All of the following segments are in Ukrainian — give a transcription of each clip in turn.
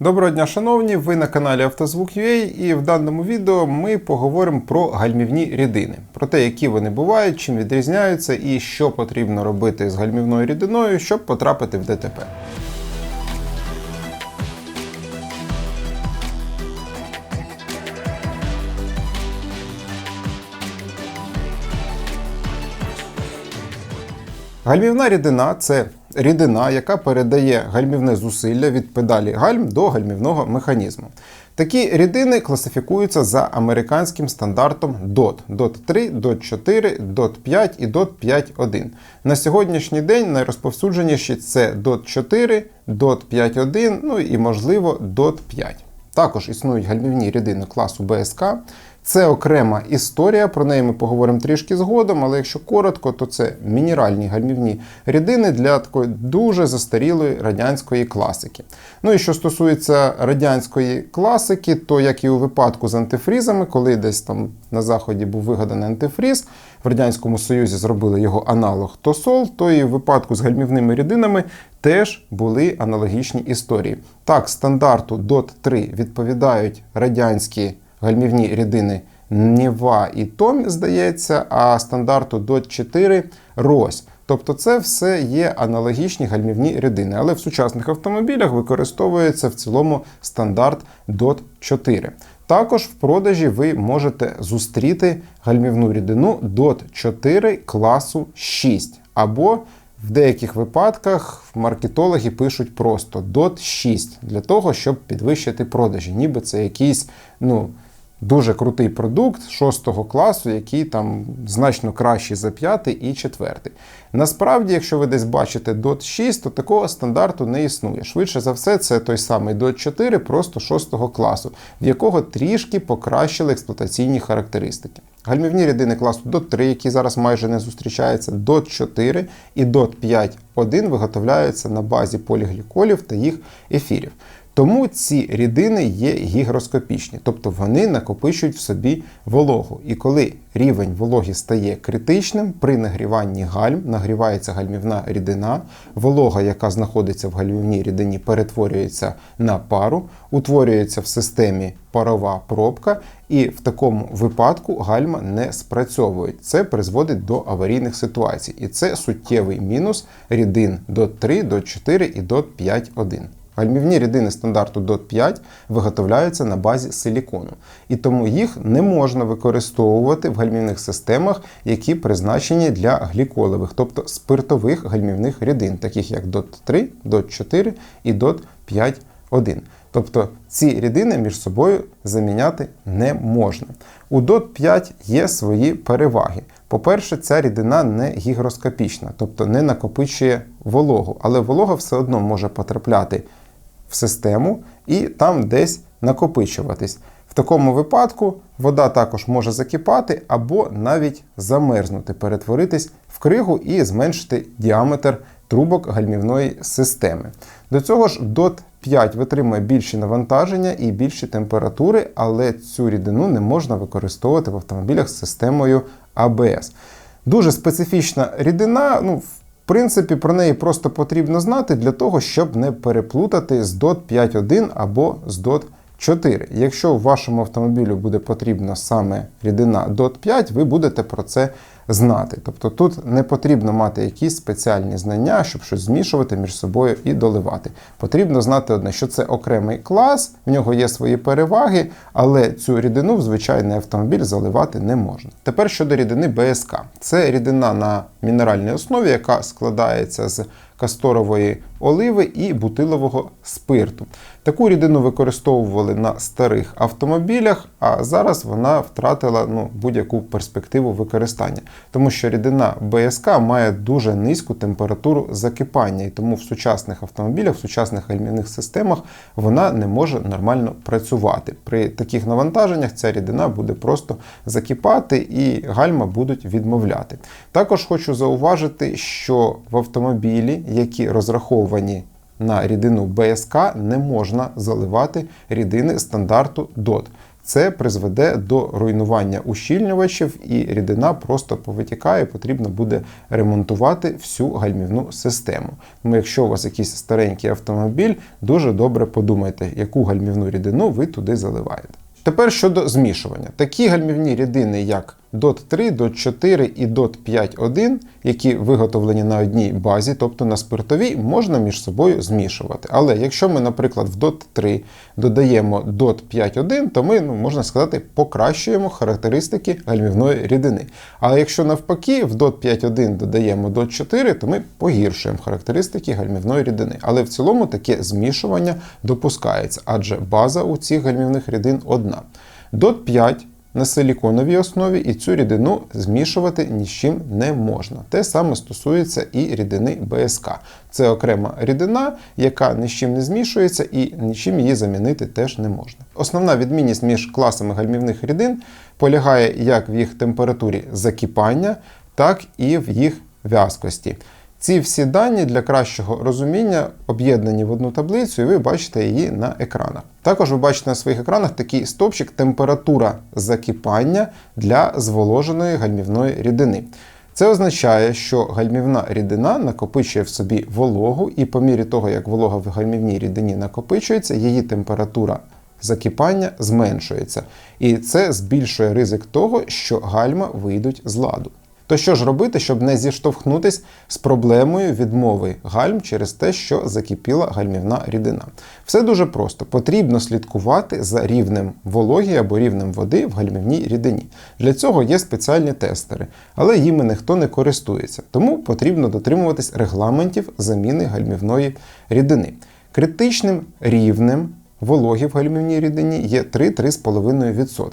Доброго дня, шановні! Ви на каналі Автозвук.ua і в даному відео ми поговоримо про гальмівні рідини, про те, які вони бувають, чим відрізняються і що потрібно робити з гальмівною рідиною, щоб потрапити в ДТП. Гальмівна рідина це рідина, яка передає гальмівне зусилля від педалі гальм до гальмівного механізму. Такі рідини класифікуються за американським стандартом DOT DOT 3, DOT 4, DOT 5 і DOT 5.1. На сьогоднішній день найрозповсюдженіші це DOT 4, DOT 5.1, ну і можливо DOT 5. Також існують гальмівні рідини класу БСК. Це окрема історія, про неї ми поговоримо трішки згодом, але якщо коротко, то це мінеральні гальмівні рідини для такої дуже застарілої радянської класики. Ну і що стосується радянської класики, то як і у випадку з антифрізами, коли десь там на заході був вигаданий антифріз, в Радянському Союзі зробили його аналог Тосол, то і в випадку з гальмівними рідинами теж були аналогічні історії. Так, стандарту DOT 3 відповідають радянські гальмівні рідини Нева і Томі, здається, а стандарту DOT 4 Рось. Тобто це все є аналогічні гальмівні рідини, але в сучасних автомобілях використовується в цілому стандарт DOT 4. Також в продажі ви можете зустріти гальмівну рідину DOT 4 класу 6 або в деяких випадках маркетологи пишуть просто DOT 6 для того, щоб підвищити продажі. Ніби це якийсь, ну дуже крутий продукт 6 класу, який там значно кращий за 5 і 4. Насправді, якщо ви десь бачите DOT 6, то такого стандарту не існує. Швидше за все, це той самий DOT 4, просто 6 класу, в якого трішки покращили експлуатаційні характеристики. Гальмівні рідини класу DOT 3, які зараз майже не зустрічаються, DOT 4 і DOT 5.1 виготовляються на базі полігліколів та їх ефірів. Тому ці рідини є гігроскопічні, тобто вони накопичують в собі вологу. І коли рівень вологі стає критичним, при нагріванні гальм нагрівається гальмівна рідина, волога, яка знаходиться в гальмівній рідині, перетворюється на пару, утворюється в системі парова пробка, і в такому випадку гальма не спрацьовують. Це призводить до аварійних ситуацій. І це суттєвий мінус рідин до 3, до 4 і до 5.1. Гальмівні рідини стандарту DOT 5 виготовляються на базі силікону, і тому їх не можна використовувати в гальмівних системах, які призначені для гліколевих, тобто спиртових гальмівних рідин, таких як DOT 3, DOT 4 і DOT 5.1. Тобто ці рідини між собою заміняти не можна. У DOT 5 є свої переваги. По-перше, ця рідина не гігроскопічна, тобто не накопичує вологу, але волога все одно може потрапляти в систему і там десь накопичуватись. В такому випадку вода також може закипати або навіть замерзнути, перетворитись в кригу і зменшити діаметр трубок гальмівної системи. До цього ж DOT 5 витримує більші навантаження і більші температури, але цю рідину не можна використовувати в автомобілях з системою ABS. Дуже специфічна рідина. ну, в принципі, про неї просто потрібно знати для того, щоб не переплутати з DOT 5.1 або з DOT 4. Якщо в вашому автомобілю буде потрібна саме рідина DOT 5, ви будете про це знати. Тобто тут не потрібно мати якісь спеціальні знання, щоб щось змішувати між собою і доливати. Потрібно знати одне, що це окремий клас, в нього є свої переваги, але цю рідину в звичайний автомобіль заливати не можна. Тепер щодо рідини БСК. Це рідина на мінеральній основі, яка складається з касторової оливи і бутилового спирту. Таку рідину використовували на старих автомобілях, а зараз вона втратила ну, будь-яку перспективу використання, тому що рідина БСК має дуже низьку температуру закипання, і тому в сучасних автомобілях, в сучасних гальмівних системах вона не може нормально працювати. При таких навантаженнях ця рідина буде просто закипати і гальма будуть відмовляти. Також хочу зауважити, що в автомобілі, які розраховані на рідину БСК, не можна заливати рідини стандарту DOT. це призведе до руйнування ущільнювачів, і рідина просто повитікає, потрібно буде ремонтувати всю гальмівну систему. Тому, якщо у вас якийсь старенький автомобіль, дуже добре подумайте, яку гальмівну рідину ви туди заливаєте. Тепер щодо змішування. Такі гальмівні рідини, як DOT 3, DOT 4 і DOT 5.1, які виготовлені на одній базі, тобто на спиртовій, можна між собою змішувати. Але якщо ми, наприклад, в DOT 3 додаємо DOT 5.1, то ми, ну, можна сказати, покращуємо характеристики гальмівної рідини. Але якщо навпаки в DOT 5.1 додаємо DOT 4, то ми погіршуємо характеристики гальмівної рідини. Але в цілому таке змішування допускається, адже база у цих гальмівних рідин одна. DOT 5 на силіконовій основі і цю рідину змішувати ні з чим не можна. Те саме стосується і рідини БСК. Це окрема рідина, яка ні з чим не змішується і нічим її замінити теж не можна. Основна відмінність між класами гальмівних рідин полягає як в їх температурі закипання, так і в їх в'язкості. Ці всі дані для кращого розуміння об'єднані в одну таблицю, і ви бачите її на екранах. Також ви бачите на своїх екранах такий стовпчик температура закипання для зволоженої гальмівної рідини. Це означає, що гальмівна рідина накопичує в собі вологу, і по мірі того, як волога в гальмівній рідині накопичується, її температура закипання зменшується. І це збільшує ризик того, що гальма вийдуть з ладу. То що ж робити, щоб не зіштовхнутись з проблемою відмови гальм через те, що закипіла гальмівна рідина? Все дуже просто. Потрібно слідкувати за рівнем вологі або рівнем води в гальмівній рідині. Для цього є спеціальні тестери, але їми ніхто не користується, тому потрібно дотримуватись регламентів заміни гальмівної рідини. Критичним рівнем вологі в гальмівній рідині є 3-3,5%.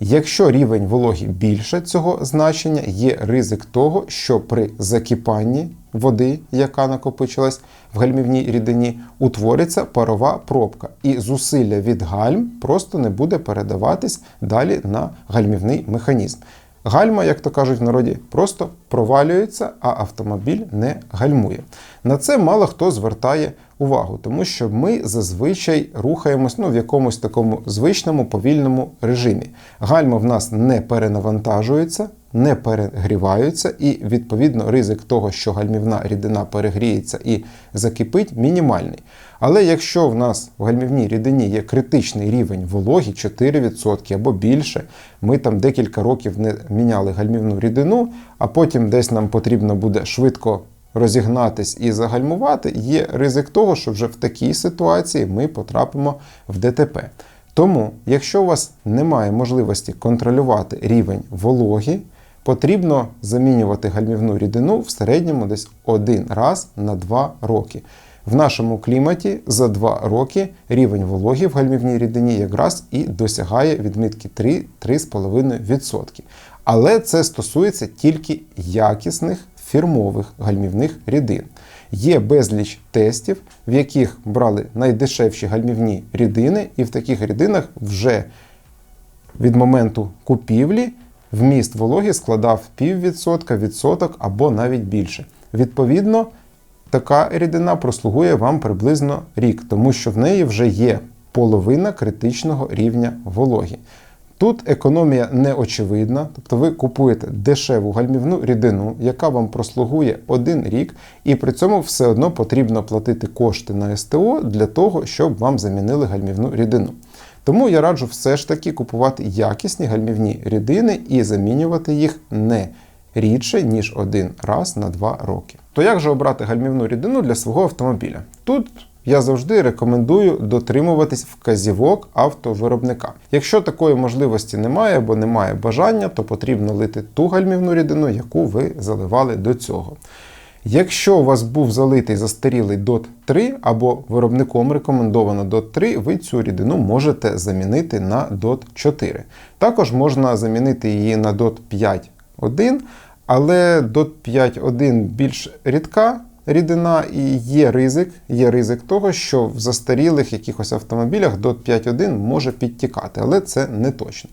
Якщо рівень вологі більше цього значення, є ризик того, що при закипанні води, яка накопичилась в гальмівній рідині, утвориться парова пробка, і зусилля від гальм просто не буде передаватись далі на гальмівний механізм. Гальма, як то кажуть в народі, просто провалюється, а автомобіль не гальмує. На це мало хто звертає увагу, тому що ми зазвичай рухаємось ну, в якомусь такому звичному повільному режимі. Гальма в нас не перенавантажується, не перегріваються, і відповідно ризик того, що гальмівна рідина перегріється і закипить, мінімальний. Але якщо в нас в гальмівній рідині є критичний рівень вологі 4% або більше, ми там декілька років не міняли гальмівну рідину, а потім десь нам потрібно буде швидко розігнатись і загальмувати, є ризик того, що вже в такій ситуації ми потрапимо в ДТП. Тому, якщо у вас немає можливості контролювати рівень вологі, потрібно замінювати гальмівну рідину в середньому десь один раз на 2 роки. В нашому кліматі за 2 роки рівень вологі в гальмівній рідині якраз і досягає відмітки 3-3,5%. Але це стосується тільки якісних фірмових гальмівних рідин. Є безліч тестів, в яких брали найдешевші гальмівні рідини, і в таких рідинах вже від моменту купівлі вміст вологі складав піввідсотка, відсоток або навіть більше. Відповідно, така рідина прослугує вам приблизно рік, тому що в неї вже є половина критичного рівня вологі. Тут економія не очевидна, тобто ви купуєте дешеву гальмівну рідину, яка вам прослугує один рік, і при цьому все одно потрібно платити кошти на СТО для того, щоб вам замінили гальмівну рідину. Тому я раджу все ж таки купувати якісні гальмівні рідини і замінювати їх не рідше, ніж один раз на два роки. То як же обрати гальмівну рідину для свого автомобіля? Тут я завжди рекомендую дотримуватись вказівок автовиробника. Якщо такої можливості немає або немає бажання, то потрібно лити ту гальмівну рідину, яку ви заливали до цього. Якщо у вас був залитий застарілий DOT 3 або виробником рекомендовано DOT 3, ви цю рідину можете замінити на DOT 4. Також можна замінити її на DOT 5.1, але DOT 5.1 більш рідка рідина, і є ризик є ризик того, що в застарілих якихось автомобілях DOT 5.1 може підтікати, але це не точно.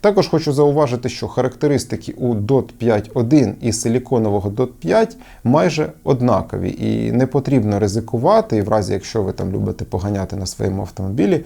Також хочу зауважити, що характеристики у DOT 5.1 і силіконового DOT 5 майже однакові, і не потрібно ризикувати, і в разі, якщо ви там любите поганяти на своєму автомобілі,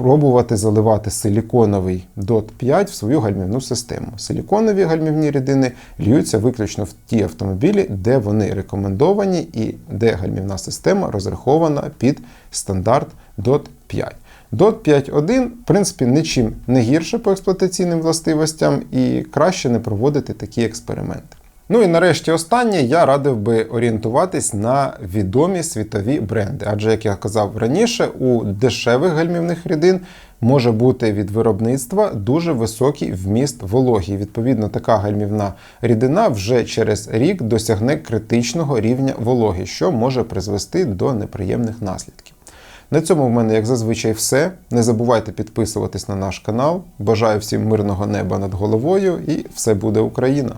спробувати заливати силіконовий DOT 5 в свою гальмівну систему. Силіконові гальмівні рідини льються виключно в ті автомобілі, де вони рекомендовані і де гальмівна система розрахована під стандарт DOT 5. DOT 5.1, в принципі, нічим не гірше по експлуатаційним властивостям і краще не проводити такі експерименти. Ну і нарешті останнє я радив би орієнтуватись на відомі світові бренди. Адже, як я казав раніше, у дешевих гальмівних рідин може бути від виробництва дуже високий вміст вологі. Відповідно, така гальмівна рідина вже через рік досягне критичного рівня вологи, що може призвести до неприємних наслідків. На цьому в мене, як зазвичай, все. Не забувайте підписуватись на наш канал. Бажаю всім мирного неба над головою і все буде Україна!